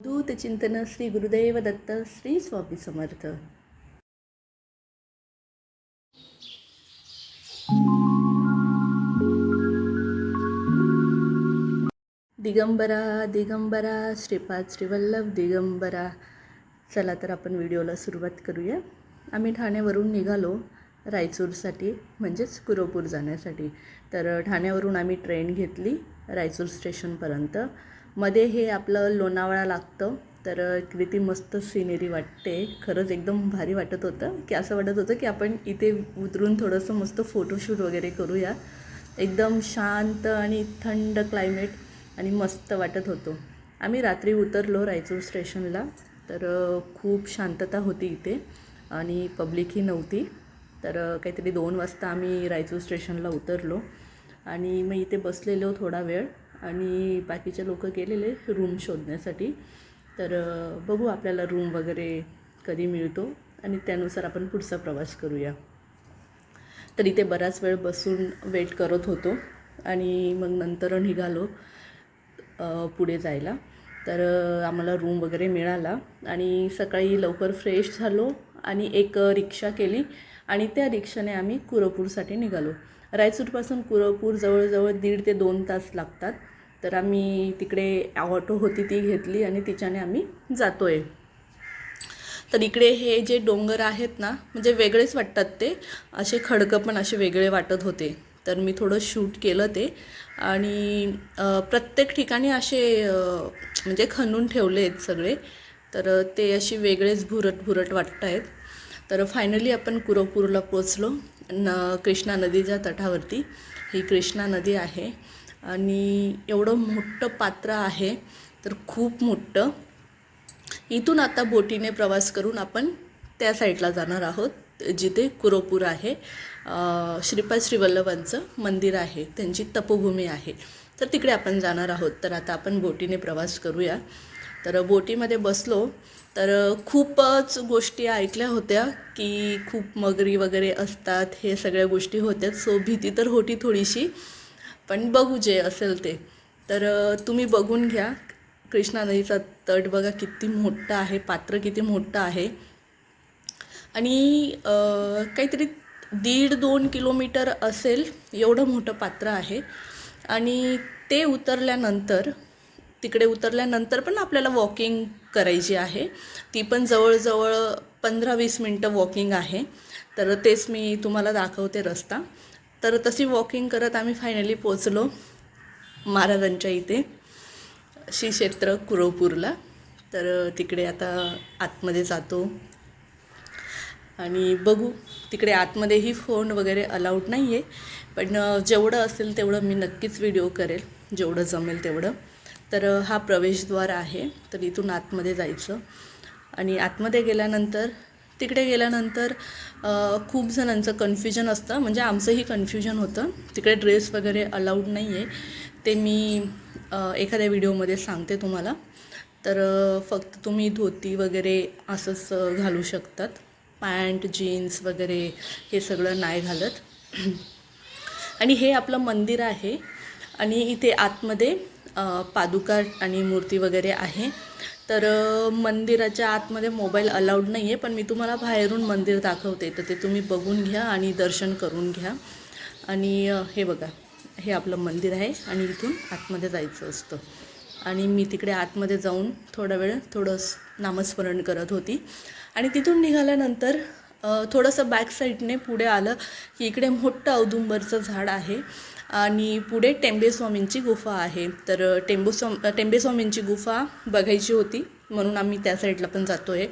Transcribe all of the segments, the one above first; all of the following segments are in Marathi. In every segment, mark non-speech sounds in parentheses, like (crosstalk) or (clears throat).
दूत चिंतन श्री गुरुदेव दत्त श्री स्वामी समर्थ. दिगंबरा दिगंबरा श्रीपाद श्रीवल्लभ दिगंबरा. चला तर आपण व्हिडिओला सुरुवात करूया. आम्ही ठाण्यावरून निघालो रायचूरसाठी म्हणजेच कुरोपूर जाण्यासाठी. तर ठाण्यावरून आम्ही ट्रेन घेतली रायचूर स्टेशनपर्यंत. मध्ये हे आपलं लोणावळा लागतं. तर किती मस्त सिनेरी वाटते. खरंच एकदम भारी वाटत होतं. की असं वाटत होतं की आपण इथे उतरून थोडंसं मस्त फोटोशूट वगैरे करूया. एकदम शांत आणि थंड क्लायमेट आणि मस्त वाटत होतो. आम्ही रात्री उतरलो रायचूर स्टेशनला. तर खूप शांतता होती इथे आणि पब्लिकही नव्हती. तर काहीतरी दोन वाजता आम्ही रायचूर स्टेशनला उतरलो आणि मग इथे बसलेलो थोडा वेळ. आणि बाकीचे लोक गेलेले रूम शोधण्यासाठी. तर बघू आपल्याला रूम वगैरे कधी मिळतो आणि त्यानुसार आपण पुढचा प्रवास करूया. तर इथे बराच वेळ बसून वेट करत होतो आणि मग नंतर निघालो पुढे जायला. तर आम्हाला रूम वगैरे मिळाला आणि सकाळी लवकर फ्रेश झालो आणि एक रिक्षा केली आणि त्या रिक्षाने आम्ही कुरपूरसाठी निघालो. रायचूरपासून कुरपूर जवळजवळ दीड ते दोन तास लागतात. तर आम्ही तिकडे ऑटो होती ती घेतली आणि तिच्याने आम्ही जातो आहे तर इकडे हे जे डोंगर आहेत ना म्हणजे वेगळेच वाटतात ते. असे खडकं पण असे वेगळे वाटत होते. तर मी थोडं शूट केलं ते. आणि प्रत्येक ठिकाणी असे म्हणजे खणून ठेवले आहेत सगळे. तर ते अशी वेगळेच भुरट भुरट वाटत आहेत तर फायनली आपण कुरपूरला पोचलो न कृष्णा नदीच्या तटावरती. ही कृष्णा नदी आहे आणि एवढं मोठं पात्र आहे तर खूप मोठं. इथून आता बोटीने प्रवास करून आपण त्या साईडला जाणार आहोत जिथे कुरोपूर आहे. श्रीपाद श्रीवल्लभांचं मंदिर आहे त्यांची तपोभूमी आहे. तर तिकडे आपण जाणार आहोत. तर आता आपण बोटीने प्रवास करूया. तर बोटीमध्ये बसलो तर खूपच गोष्टी ऐकल्या होत्या की खूप मगरी वगैरे असतात हे सगळ्या गोष्टी होत्या. सो भीती तर होती थोडीशी पण बघू जे असेल ते. तर तुम्ही बघून घ्या. कृष्णा नदीचा तट बघा किती मोठा आहे पात्र किती मोठं आहे. आणि काहीतरी दीड दोन किलोमीटर असेल एवढं मोठं पात्र आहे. आणि ते उतरल्यानंतर तिकडे उतरल्यानंतर पण आपल्याला वॉकिंग करायची आहे. ती पण जवळजवळ पंधरा वीस मिनटं वॉकिंग आहे. तर तेच मी तुम्हाला दाखवते रस्ता. तर तशी वॉकिंग करत आम्ही फायनली पोचलो महाराजांच्या इथे श्री क्षेत्र कुरवपूरला. तर तिकडे आता आतमध्ये जातो. आणि बघू तिकडे आतमध्येही फोन वगैरे अलाउड नाही आहे पण जेवढं असेल तेवढं मी नक्कीच व्हिडिओ करेल. जेवढं जमेल तेवढं. तर हा प्रवेशद्वार आहे. तर इथून आतमध्ये जायचं. आणि आतमध्ये गेल्यानंतर तिकडे गेल्यानंतर खूप जणांचं कन्फ्युजन असतं. म्हणजे आमचंही कन्फ्युजन होतं. तिकडे ड्रेस वगैरे अलाउड नाही आहे ते मी एखाद्या व्हिडिओमध्ये सांगते तुम्हाला. तर फक्त तुम्ही धोती वगैरे असंच घालू शकतात. पॅन्ट जीन्स वगैरे हे सगळं नाही घालत. (clears throat) आणि हे आपलं मंदिर आहे. आणि इथे आतमध्ये पादुका आणि मूर्ती वगैरे आहे. तर मंदिराच्या आतमध्ये मोबाईल अलाउड नाही आहे पण मी तुम्हाला बाहेरून मंदिर दाखवते. तर ते तुम्ही बघून घ्या आणि दर्शन करून घ्या. आणि हे बघा हे आपलं मंदिर आहे आणि इथून आतमध्ये जायचं असतं. आणि मी तिकडे आतमध्ये जाऊन थोडा वेळ थोडं नामस्मरण करत होती. आणि तिथून निघाल्यानंतर थोडंसं बॅक साईडने पुढे आलं की इकडे मोठं औदुंबरचं झाड आहे. आणि पुढे टेंबेस्वामींची गुफा आहे. तर टेंबोस्वा टेंबेस्वामींची गुफा बघायची होती म्हणून आम्ही त्या साईडला पण जातो आहे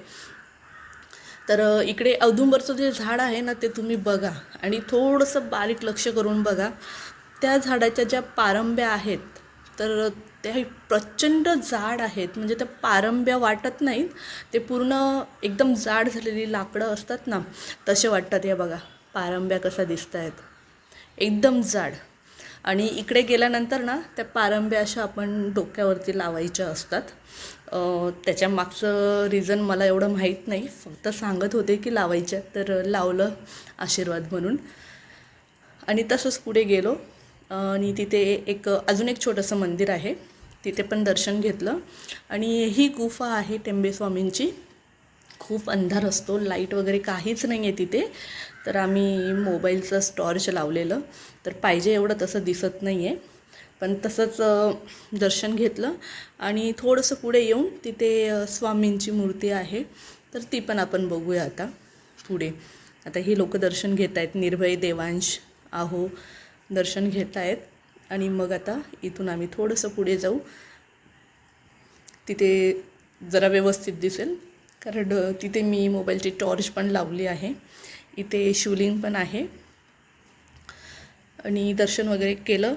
तर इकडे औदुंबरचं जे झाड आहे ना ते तुम्ही बघा आणि थोडंसं बारीक लक्ष करून बघा. त्या झाडाच्या ज्या पारंब्या आहेत तर त्या प्रचंड जाड आहेत. म्हणजे त्या पारंब्या वाटत नाहीत ते पूर्ण एकदम जाड झालेली लाकडं असतात ना तसे वाटतात. या बघा पारंब्या कशा दिसत आहेत एकदम जाड. आणि इकडे गेल्यानंतर ना त्या पारंब्या अशा आपण डोक्यावरती लावायच्या असतात. त्याच्या मागचं रिझन मला एवढं माहीत नाही. फक्त सांगत होते की लावायच्या तर लावलं आशीर्वाद म्हणून. आणि तसंच पुढे गेलो. आणि तिथे एक अजून एक छोटंसं मंदिर आहे. तिथे पण दर्शन घेतलं. आणि ही गुफा आहे टेंबेस्वामींची खूप अंधार असतो. लाइट वगैरे काहीच नाही आहे तिथे. तर आम्ही मोबाईलचं स्टॉर्च लावलेलं. तर पाहिजे एवढं तसं दिसत नाही आहे पण तसंच दर्शन घेतलं. आणि थोडंसं पुढे येऊन तिथे स्वामींची मूर्ती आहे. तर ती पण आपण बघूया आता पुढे. आता ही लोक दर्शन घेत आहेत निर्भय देवांश आहो दर्शन घेत आहेत आणि मग आता इथून आम्ही थोडंसं पुढे जाऊ. तिथे जरा व्यवस्थित दिसेल. कारण तिथे मी मोबाईलची टॉर्च पण लावली आहे. इथे शिवलिंग पण आहे. आणि दर्शन वगैरे केलं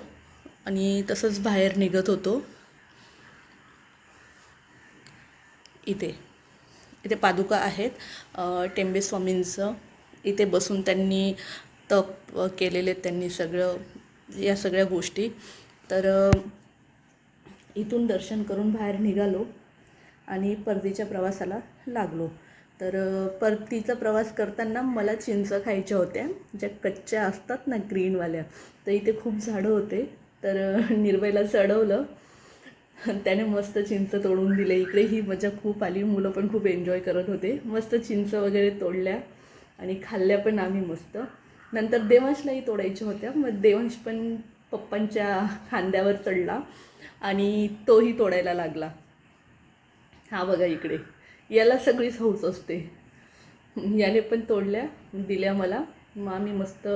आणि तसंच बाहेर निघत होतो. इथे. इथे पादुका आहेत. टेंबे स्वामींचं. इथे बसून त्यांनी तप केलेले आहेत त्यांनी सगळं या सगळ्या गोष्टी. तर इथून दर्शन करून बाहेर निघालो आणि परतीच्या प्रवासाला लागलो. तर परतीचा प्रवास करताना मला चिंच खायच्या होत्या ज्या कच्च्या असतात ना ग्रीनवाल्या. तर इथे खूप झाडं होते. तर निर्भयला चढवलं. त्याने मस्त चिंच तोडून दिले. इकडे ही मजा खूप आली. मुलं पण खूप एन्जॉय करत होते. मस्त चिंच वगैरे तोडल्या आणि खाल्ल्या पण आम्ही मस्त. नंतर देवांशलाही तोडायच्या होत्या. मग देवांश पण पप्पांच्या खांद्यावर चढला आणि तोही तोडायला लागला. हा बघा इकडे. याला सगळीच हौस असते. याने पण तोडल्या दिल्या मला. मग आम्ही मस्त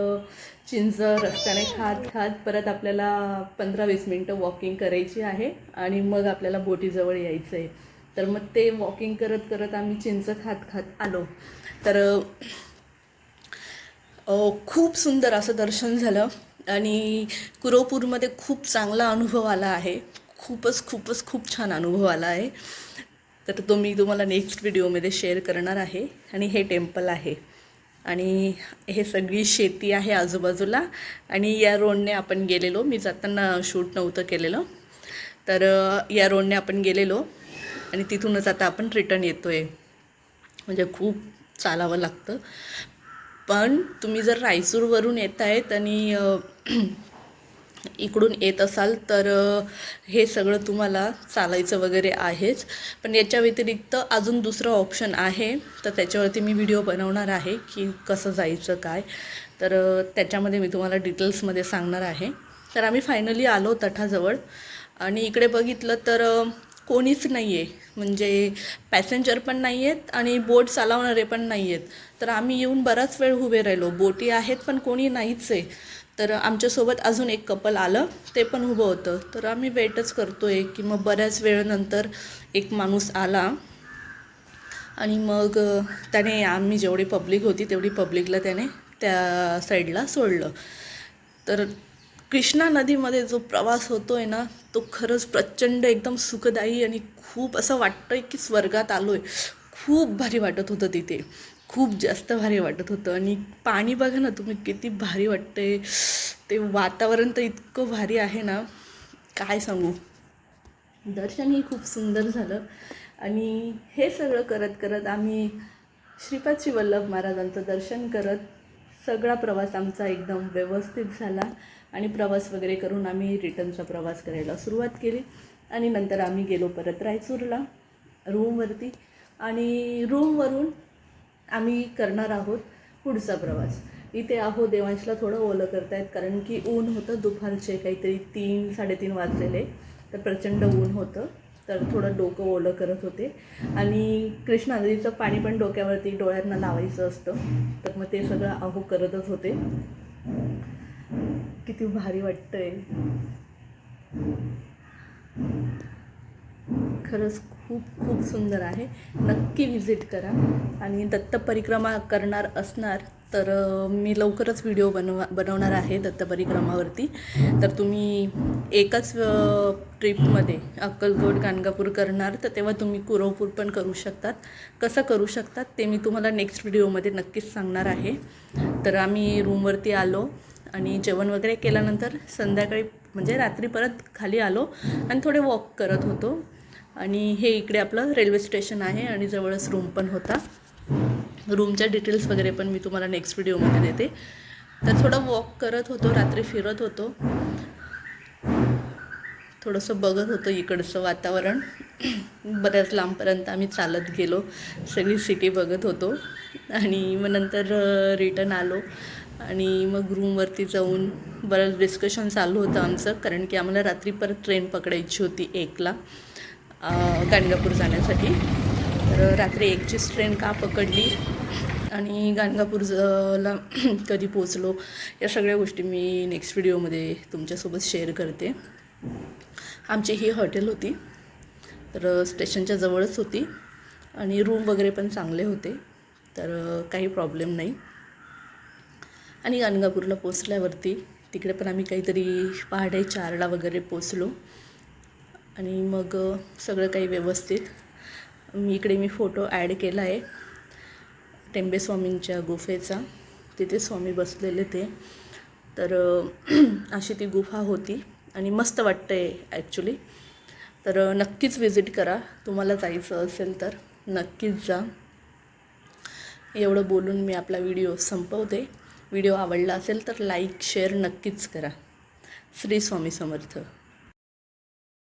चिंच रस्त्याने खात खात परत आपल्याला पंधरा वीस मिनटं वॉकिंग करायची आहे आणि मग आपल्याला बोटीजवळ यायचं आहे तर मग ते वॉकिंग करत करत आम्ही चिंच खात खात आलो. तर खूप सुंदर असं दर्शन झालं आणि कुरोपूरमध्ये खूप चांगला अनुभव आला आहे. खूपच खूपच खूप छान अनुभव आला आहे. तर तो मी तुम्हाला नेक्स्ट व्हिडिओमध्ये शेअर करणार आहे. आणि हे टेम्पल आहे. आणि हे सगळी शेती आहे आजूबाजूला. आणि या रोडने आपण गेलेलो. मी जाताना शूट नव्हतं केलेलं. तर या रोडने आपण गेलेलो. आणि तिथूनच आता आपण रिटर्न येतो आहे म्हणजे खूप चालावं लागतं. पण तुम्ही जर रायचूरवरून येत आहेत आणि इकडून येत असाल तर हे सगळं तुम्हाला चालायचं वगैरे आहेच. पण याच्या व्यतिरिक्त अजून दुसरं ऑप्शन आहे. तर त्याच्यावरती मी व्हिडिओ बनवणार आहे की कसं जायचं काय. तर त्याच्यामध्ये मी तुम्हाला डिटेल्समध्ये सांगणार आहे. तर आम्ही फायनली आलो तठाजवळ. आणि इकडे बघितलं तर कोणीच नाही आहे म्हणजे पॅसेंजर पण नाही आहेत आणि बोट चालवणारे पण नाही आहेत तर आम्ही येऊन बराच वेळ उभे राहिलो. बोटी आहेत पण कोणी नाहीच आहे तर आमच्यासोबत अजून एक कपल आलं ते पण उभं होतं. तर आम्ही वेटच करतो आहे की मग बऱ्याच वेळानंतर एक माणूस आला. आणि मग त्याने आम्ही जेवढी पब्लिक होती तेवढी पब्लिकला त्याने त्या साईडला सोडलं. तर कृष्णा नदीमध्ये जो प्रवास होतो आहे ना तो खरंच प्रचंड एकदम सुखदायी आणि खूप असं वाटतं आहे की स्वर्गात आलो आहे खूप भारी वाटत होतं तिथे. खूप जास्त भारी वाटत होतं. आणि पाणी बघा ना तुम्ही किती भारी वाटते ते वातावरण तर इतकं भारी आहे ना. काय सांगू? दर्शनही खूप सुंदर झालं. आणि हे सगळं करत करत आम्ही श्रीपाद श्री वल्लभ महाराजांचं दर्शन करत सगळा प्रवास आमचा एकदम व्यवस्थित झाला. आणि प्रवास वगैरे करून आम्ही रिटर्नचा प्रवास करायला सुरुवात केली. आणि नंतर आम्ही गेलो परत रायचूरला रूमवरती. आणि रूमवरून आम्ही करणार आहोत पुढचा प्रवास. इथे आहो देवांशला थोडं ओलं करतायत कारण की ऊन होतं दुपारचे काहीतरी तीन साडेतीन वाजलेले. तर प्रचंड ऊन होतं तर थोडं डोकं ओलं करत होते. आणि कृष्णा नदीचं पाणी पण डोक्यावरती डोळ्यांना लावायचं असतं. तर मग ते सगळं आहो करतच होते. किती भारी वाटतंय. खरंच खूप खूप सुंदर आहे. नक्की व्हिजिट करा. आणि दत्त परिक्रमा करणार असणार तर मी लवकरच व्हिडिओ बनवा बनवणार आहे दत्त परिक्रमावरती तर तुम्ही एकाच ट्रिपमध्ये अक्कलकोट गाणगापूर करणार तर तेव्हा तुम्ही कुरवपूर पण करू शकतात. कसं करू शकतात ते मी तुम्हाला नेक्स्ट व्हिडिओमध्ये नक्कीच सांगणार आहे. तर आम्ही रूमवरती आलो आणि जेवण वगैरे केल्यानंतर संध्याकाळी म्हणजे रात्री परत खाली आलो आणि थोडे वॉक करत होतो. आणि हे इकडे आपलं रेल्वे स्टेशन आहे आणि जवळच रूम पण होता. रूमच्या डिटेल्स वगैरे पण मी तुम्हाला नेक्स्ट व्हिडिओमध्ये देते. तर थोडं वॉक करत होतो रात्री फिरत होतो. थोडंसं बघत होतो इकडचं वातावरण. बऱ्याच लांबपर्यंत आम्ही चालत गेलो. सगळी सिटी बघत होतो. आणि मग नंतर रिटर्न आलो. आणि मग रूमवरती जाऊन बरंच डिस्कशन चालू होतं आमचं. कारण की आम्हाला रात्री परत ट्रेन पकडायची होती एकला. गाणगापूर जाण्यासाठी. तर रात्री एकचीच ट्रेन का पकडली आणि गाणगापूरला (clears throat) कधी पोचलो या सगळ्या गोष्टी मी नेक्स्ट व्हिडिओमध्ये तुमच्यासोबत शेअर करते. आमची ही हॉटेल होती तर स्टेशनच्या जवळच होती आणि रूम वगैरे पण चांगले होते तर काही प्रॉब्लेम नाही. आणि गाणगापूरला पोचल्यावरती तिकडे पण आम्ही काहीतरी पहाटे चारला वगैरे पोचलो आणि मग सगळं काही व्यवस्थित. मी इकडे मी फोटो ॲड केला आहे. टेंबेस्वामींच्या गुफेचा. तिथे स्वामी बसलेले ते. तर (clears throat) अशी ती गुफा होती आणि मस्त वाटतं आहे ॲक्च्युली तर नक्कीच विजिट करा. तुम्हाला जायचं असेल तर नक्कीच जा. एवढं बोलून मी आपला व्हिडिओ संपवते. व्हिडिओ आवडला असेल तर लाईक शेअर नक्कीच करा. श्री स्वामी समर्थ.